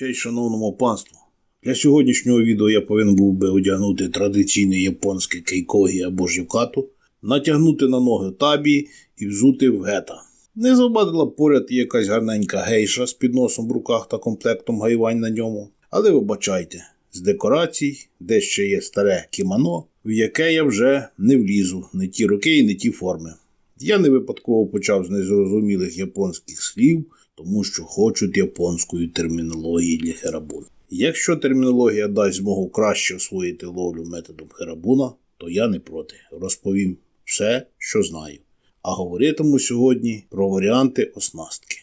Честь шановному панству. Для сьогоднішнього відео я повинен був би одягнути традиційний японський кейкогі або ж юкату, натягнути на ноги табі і взути в гета. Не завадила поряд якась гарненька гейша з підносом в руках та комплектом гайвань на ньому. Але вибачайте, з декорацій, де ще є старе кімоно, в яке я вже не влізу, не ті роки і не ті форми. Я не випадково почав з незрозумілих японських слів, тому що хочуть японської термінології для херабуна. Якщо термінологія дасть змогу краще освоїти ловлю методом херабуна, то я не проти. Розповім все, що знаю. А говоритиму сьогодні про варіанти оснастки.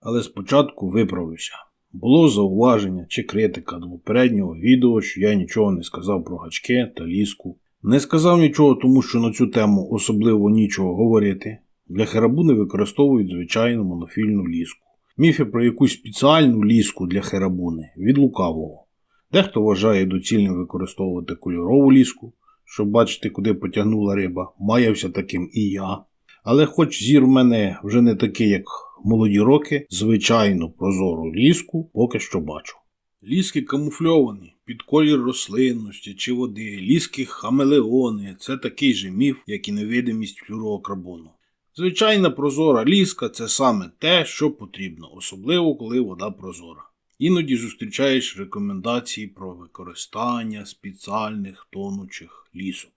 Але спочатку виправлюся. Було зауваження чи критика до попереднього відео, що я нічого не сказав про гачки та ліску. Не сказав нічого, тому що на цю тему особливо нічого говорити. Для херабуни використовують звичайну монофільну ліску. Міфи про якусь спеціальну ліску для херабуни від лукавого. Дехто вважає доцільним використовувати кольорову ліску, щоб бачити, куди потягнула риба. Маявся таким і я. Але хоч зір в мене вже не такий, як молоді роки, звичайну прозору ліску поки що бачу. Ліски камуфльовані під колір рослинності чи води, ліски хамелеони це такий же міф, як і невидимість флюрокарбону. Звичайна прозора ліска це саме те, що потрібно, особливо коли вода прозора. Іноді зустрічаєш рекомендації про використання спеціальних тонучих лісок.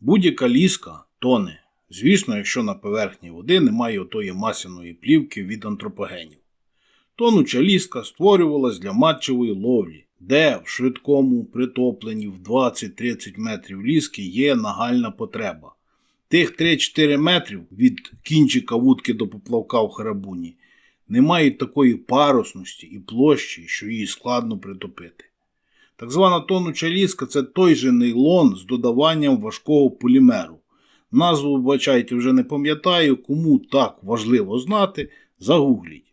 Будь-яка ліска тоне, звісно, якщо на поверхні води немає отої масляної плівки від антропогенів. Тонуча ліска створювалась для матчевої ловлі, де в швидкому притопленні в 20-30 метрів ліски є нагальна потреба. Тих 3-4 метрів від кінчика вудки до поплавка в харабуні не мають такої парусності і площі, що її складно притопити. Так звана тонуча ліска це той же нейлон з додаванням важкого полімеру. Назву, вибачайте, вже не пам'ятаю, кому так важливо знати, загугліть.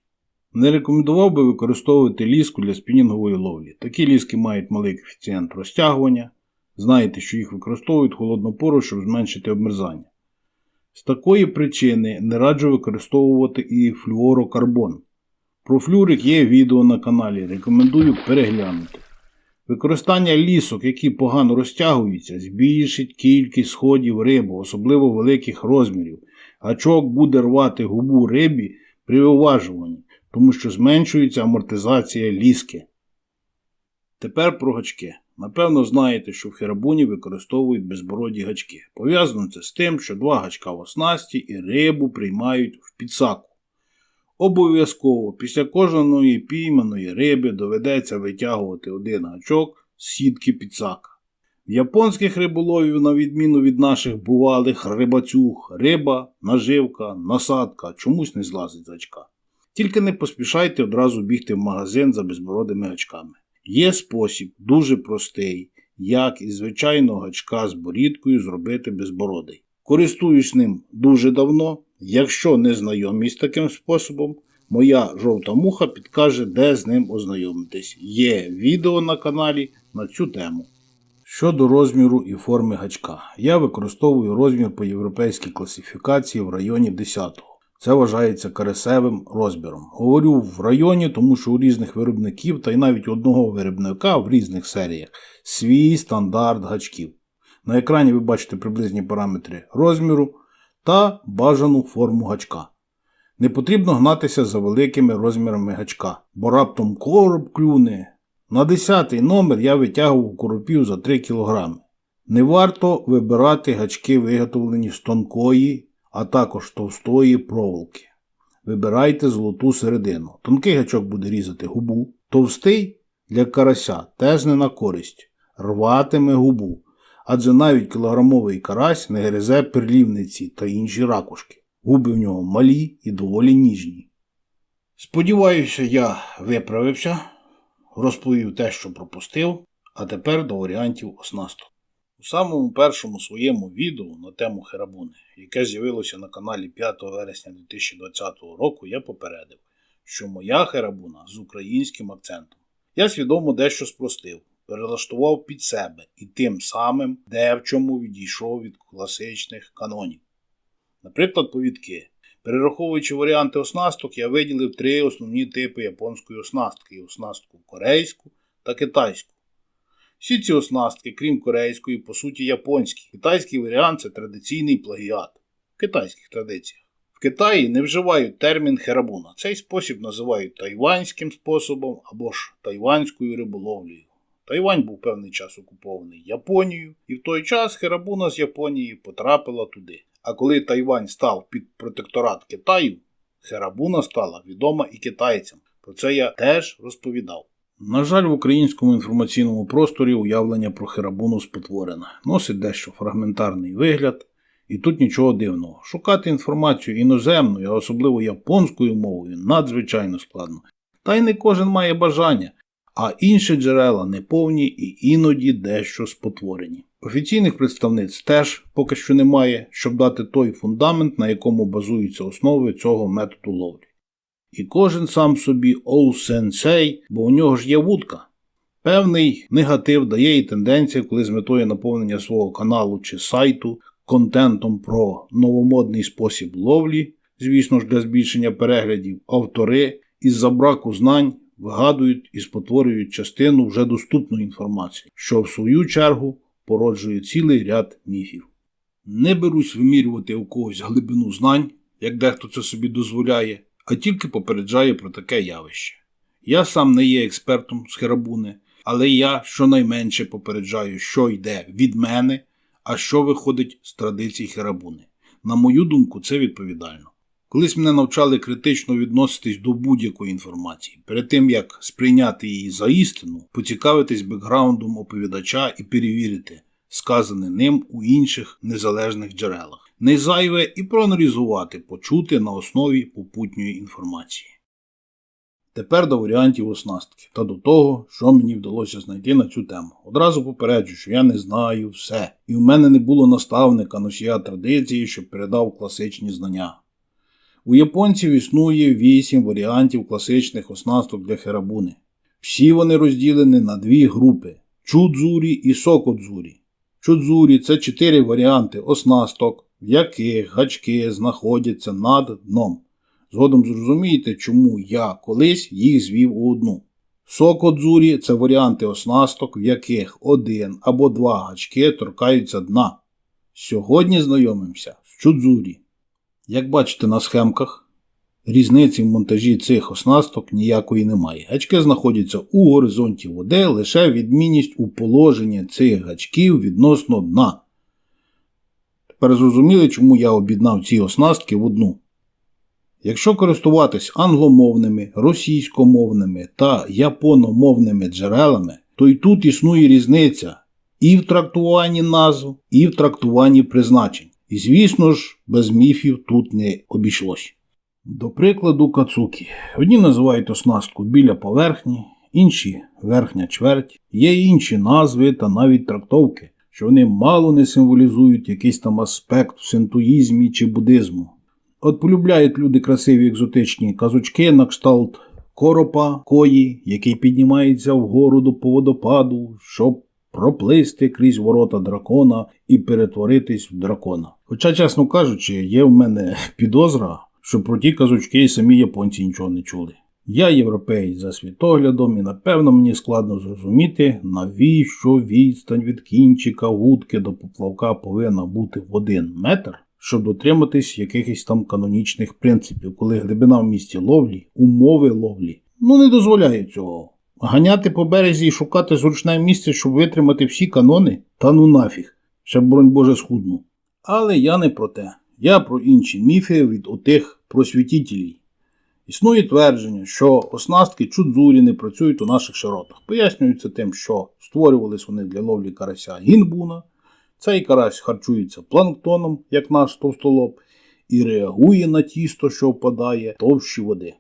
Не рекомендував би використовувати ліску для спінінгової ловлі. Такі ліски мають малий коефіцієнт розтягування. Знаєте, що їх використовують холодну пору, щоб зменшити обмерзання. З такої причини не раджу використовувати і флюорокарбон. Про флюрик є відео на каналі, рекомендую переглянути. Використання лісок, які погано розтягуються, збільшить кількість сходів риби, особливо великих розмірів. Гачок буде рвати губу рибі при виважуванні, тому що зменшується амортизація ліски. Тепер про гачки. Напевно, знаєте, що в херабуні використовують безбороді гачки. Пов'язано це з тим, що два гачка в оснасті і рибу приймають в підсаку. Обов'язково після кожної пійманої риби доведеться витягувати один гачок з сітки підсака. В японських риболовів, на відміну від наших бувалих рибацюг, риба, наживка, насадка чомусь не злазить з гачка. Тільки не поспішайте одразу бігти в магазин за безбородими гачками. Є спосіб дуже простий, як із звичайного гачка з борідкою зробити безбородий. Користуюсь ним дуже давно. Якщо не знайомі з таким способом, моя жовта муха підкаже, де з ним ознайомитись. Є відео на каналі на цю тему. Щодо розміру і форми гачка, я використовую розмір по європейській класифікації в районі 10 це вважається карасевим розміром. Говорю в районі, тому що у різних виробників та й навіть у одного виробника в різних серіях свій стандарт гачків. На екрані ви бачите приблизні параметри розміру та бажану форму гачка. Не потрібно гнатися за великими розмірами гачка, бо раптом короб клюне. На 10 номер я витягував коропів за 3 кг. Не варто вибирати гачки, виготовлені з тонкої а також товстої проволоки. Вибирайте золоту середину. Тонкий гачок буде різати губу, товстий для карася теж не на користь, рватиме губу, адже навіть кілограмовий карась не гризе перлівниці та інші ракушки. Губи в нього малі і доволі ніжні. Сподіваюся, я виправився, розповів те, що пропустив, а тепер до варіантів оснасту. Самому першому своєму відео на тему Херабуни, яке з'явилося на каналі 5 вересня 2020 року, я попередив, що моя Херабуна з українським акцентом. Я свідомо дещо спростив, перелаштував під себе і тим самим де в чому відійшов від класичних канонів. Наприклад, повідки. Перераховуючи варіанти оснасток, я виділив три основні типи японської оснастки: оснастку корейську та китайську. Всі ці оснастки, крім корейської, по суті японські. Китайський варіант це традиційний плагіат в китайських традиціях. В Китаї не вживають термін херабуна. Цей спосіб називають тайванським способом або ж тайванською риболовлею. Тайвань був певний час окупований Японією, і в той час херабуна з Японії потрапила туди. А коли Тайвань став під протекторат Китаю, херабуна стала відома і китайцям. Про це я теж розповідав. На жаль, в українському інформаційному просторі уявлення про херабуну спотворене, носить дещо фрагментарний вигляд, і тут нічого дивного. Шукати інформацію іноземною, а особливо японською мовою, надзвичайно складно. Та й не кожен має бажання, а інші джерела неповні і іноді дещо спотворені. Офіційних представниць теж поки що немає, щоб дати той фундамент, на якому базуються основи цього методу ловлі. І кожен сам собі оу-сенсей, бо у нього ж є вудка. Певний негатив дає і тенденція, коли з метою наповнення свого каналу чи сайту контентом про новомодний спосіб ловлі, звісно ж для збільшення переглядів, автори із-за браку знань вигадують і спотворюють частину вже доступної інформації, що в свою чергу породжує цілий ряд міфів. Не берусь вимірювати у когось глибину знань, як дехто це собі дозволяє, а тільки попереджаю про таке явище. Я сам не є експертом з Херабуни, але я щонайменше попереджаю, що йде від мене, а що виходить з традицій Херабуни. На мою думку, це відповідально. Колись мене навчали критично відноситись до будь-якої інформації. Перед тим як сприйняти її за істину, поцікавитись бекграундом оповідача і перевірити, сказане ним у інших незалежних джерелах. Не зайве і проаналізувати, почути на основі попутньої інформації. Тепер до варіантів оснастки та до того, що мені вдалося знайти на цю тему. Одразу попереджу, що я не знаю все, і в мене не було наставника носія традиції, що передав класичні знання. У японців існує 8 варіантів класичних оснасток для херабуни. Всі вони розділені на дві групи чудзурі і сокодзурі. Чудзурі це 4 варіанти оснасток, в яких гачки знаходяться над дном. Згодом зрозумієте, чому я колись їх звів у одну. Сокодзурі це варіанти оснасток, в яких один або два гачки торкаються дна. Сьогодні знайомимося з чудзурі. Як бачите на схемках, різниці в монтажі цих оснасток ніякої немає. Гачки знаходяться у горизонті води, лише відмінність у положенні цих гачків відносно дна. Тепер зрозуміли, чому я об'єднав ці оснастки в одну. Якщо користуватись англомовними, російськомовними та япономовними джерелами, то й тут існує різниця і в трактуванні назв, і в трактуванні призначень. І, звісно ж, без міфів тут не обійшлось. До прикладу, кацуки. Одні називають оснастку біля поверхні, інші верхня чверть, є інші назви та навіть трактовки, що вони мало не символізують якийсь там аспект в синтуїзмі чи буддизму. От полюбляють люди красиві екзотичні казочки на кшталт коропа, кої, який піднімається вгору до водопаду, щоб проплисти крізь ворота дракона і перетворитись в дракона. Хоча, чесно кажучи, є в мене підозра, що про ті казочки і самі японці нічого не чули. Я європеєць за світоглядом, і напевно мені складно зрозуміти, навіщо відстань від кінчика вудки до поплавка повинна бути в один метр, щоб дотриматись якихось там канонічних принципів, коли глибина в місті ловлі, умови ловлі, ну не дозволяють цього. Ганяти по березі і шукати зручне місце, щоб витримати всі канони, та ну нафіг, ще бронь Боже схудну. Але я не про те. Я про інші міфи від отих просвітітелів. Існує твердження, що оснастки чудзурі не працюють у наших широтах. Пояснюється тим, що створювались вони для ловлі карася гінбуна. Цей карась харчується планктоном, як наш товстолоб, і реагує на тісто, що впадає товщі води.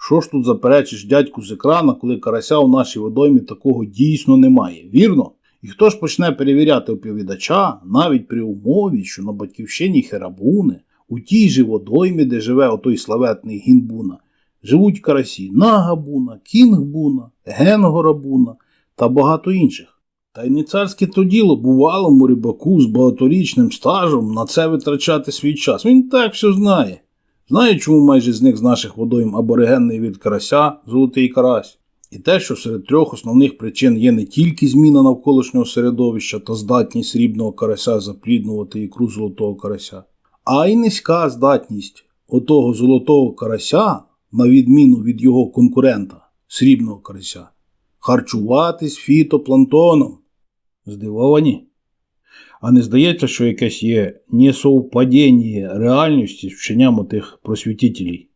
Що ж тут заперечиш дядьку з екрана, коли карася у нашій водоймі такого дійсно немає, вірно? І хто ж почне перевіряти оповідача навіть при умові, що на батьківщині Херабуни, тій же водоймі, де живе отой славетний гінбуна, живуть карасі Нагабуна, Кінгбуна, Генгорабуна та багато інших. Та й не царське то діло бувалому рибаку з багаторічним стажем на це витрачати свій час. Він так все знає. Знаю, чому майже з них з наших водойм аборигенний від карася золотий карась. І те, що серед трьох основних причин є не тільки зміна навколишнього середовища та здатність срібного карася запліднувати ікру золотого карася, а й низька здатність отого золотого карася, на відміну від його конкурента, срібного карася, харчуватись фітопланктоном. Здивовані? А не здається, що якесь є несовпадіння реальності з вченням отих просвітителів?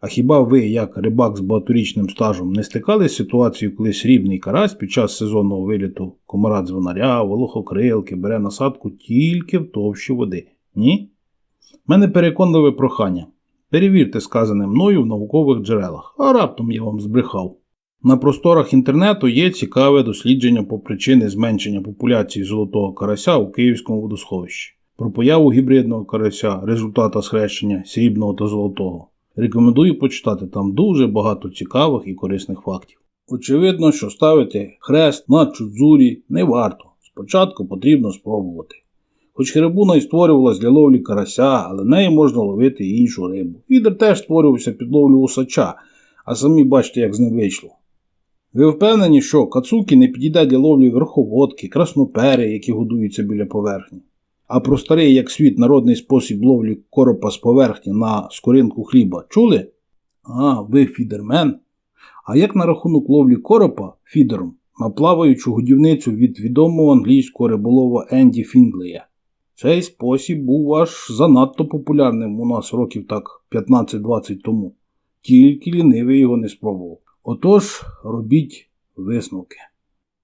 А хіба ви, як рибак з багаторічним стажем, не стикалися з ситуацією, коли срібний карась під час сезонного виліту комара дзвонаря, волохокрилки бере насадку тільки в товщі води? Ні? Мене переконливе прохання. Перевірте сказане мною в наукових джерелах, а раптом я вам збрехав. На просторах інтернету є цікаве дослідження по причини зменшення популяції золотого карася у Київському водосховищі, про появу гібридного карася, результата схрещення срібного та золотого. Рекомендую почитати там дуже багато цікавих і корисних фактів. Очевидно, що ставити хрест на чудзурі не варто. Спочатку потрібно спробувати. Хоч херебуна і створювалась для ловлі карася, але нею можна ловити і іншу рибу. Відер теж створювався під ловлю усача, а самі бачите, як з ним вийшло. Ви впевнені, що кацуки не підійде для ловлі верховодки, краснопери, які годуються біля поверхні. А про старий як світ народний спосіб ловлі коропа з поверхні на скоринку хліба чули? А, ви фідермен? А як на рахунок ловлі коропа фідером на плаваючу годівницю від відомого англійського риболова Енді Фінглея? Цей спосіб був аж занадто популярним у нас років так 15-20 тому. Тільки лінивий його не спробував. Отож, робіть висновки.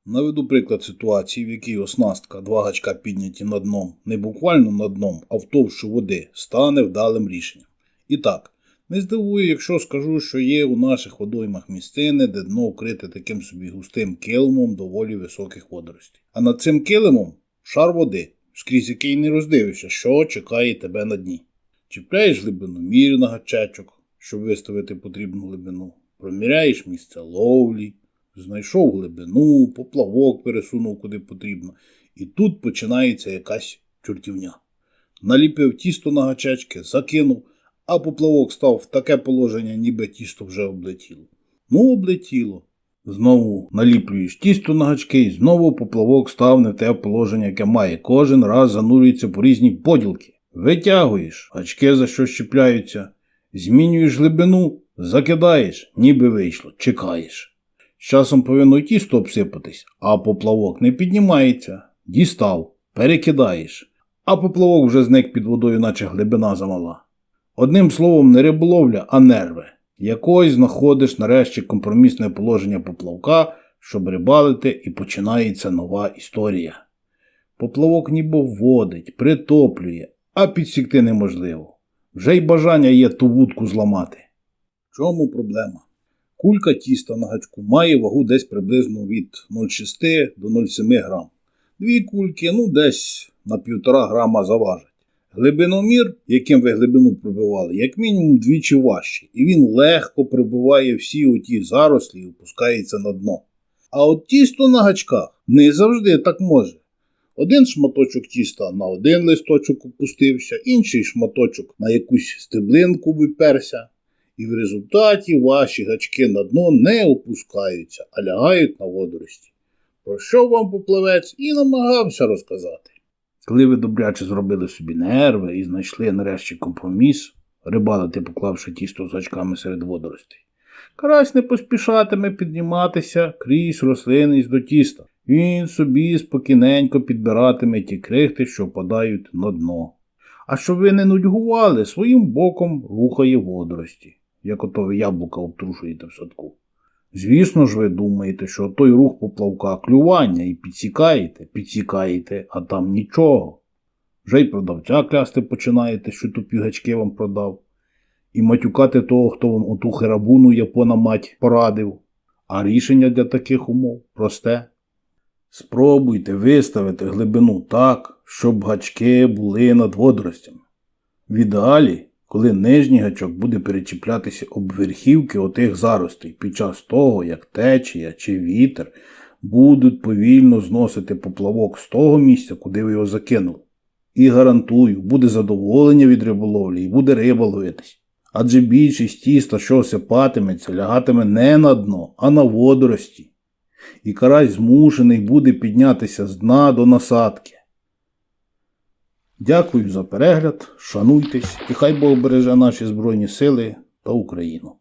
Наведу приклад ситуації, в якій оснастка два гачка підняті над дном, не буквально над дном, а в товщу води, стане вдалим рішенням. І так, не здивую, якщо скажу, що є у наших водоймах місцини, де дно вкрите таким собі густим килимом доволі високих водоростей. А над цим килимом шар води, скрізь який не роздивишся, що чекає тебе на дні. Чіпляєш глибину глибиномір на гачечок, щоб виставити потрібну глибину, проміряєш місце ловлі, знайшов глибину, поплавок пересунув куди потрібно, і тут починається якась чортівня. Наліпив тісто на гачечки, закинув, а поплавок став в таке положення, ніби тісто вже облетіло. Ну, облетіло. Знову наліплюєш тісто на гачки, і знову поплавок став не те положення, яке має. Кожен раз занурюється по різні поділки. Витягуєш, гачки за що щепляються, змінюєш глибину, закидаєш, ніби вийшло, чекаєш. З часом повинно тісто обсипатись, а поплавок не піднімається. Дістав, перекидаєш, а поплавок вже зник під водою, наче глибина замала. Одним словом, не риболовля, а нерви. Якось знаходиш нарешті компромісне положення поплавка, щоб рибалити, і починається нова історія. Поплавок ніби вводить, притоплює, а підсікти неможливо. Вже й бажання є ту вудку зламати. В чому проблема? Кулька тіста на гачку має вагу десь приблизно від 0,6 до 0,7 грам. Дві кульки, ну десь на 1,5 грама заважать. Глибиномір, яким ви глибину пробивали, як мінімум двічі важче, і він легко прибиває всі оті зарослі і опускається на дно. А от тісто на гачках не завжди так може. Один шматочок тіста на один листочок опустився, інший шматочок на якусь стеблинку виперся, і в результаті ваші гачки на дно не опускаються, а лягають на водорості. Про що вам поплавець і намагався розказати. Коли ви добряче зробили собі нерви і знайшли нарешті компроміс, рибалити, поклавши тісто з гачками серед водоростей, карась не поспішатиме підніматися крізь рослинність до тіста. Він собі спокійненько підбиратиме ті крихти, що впадають на дно. А щоб ви не нудьгували, своїм боком рухає водорості, як ото ви яблука обтрушуєте в садку. Звісно ж, ви думаєте, що той рух поплавка клювання і підсікаєте, підсікаєте, а там нічого. Вже й продавця клясти починаєте, що тупі гачки вам продав, і матюкати того, хто вам оту херабуну япона мать порадив. А рішення для таких умов просте. Спробуйте виставити глибину так, щоб гачки були над водоростями. В ідеалі, коли нижній гачок буде перечіплятися об верхівки отих заростей під час того, як течія чи вітер будуть повільно зносити поплавок з того місця, куди ви його закинули. І гарантую, буде задоволення від риболовлі і буде риба ловитись. Адже більшість тіста, що осипатиметься, лягатиме не на дно, а на водорості. І карась змушений буде піднятися з дна до насадки. Дякую за перегляд, шануйтесь і хай Бог береже наші Збройні Сили та Україну.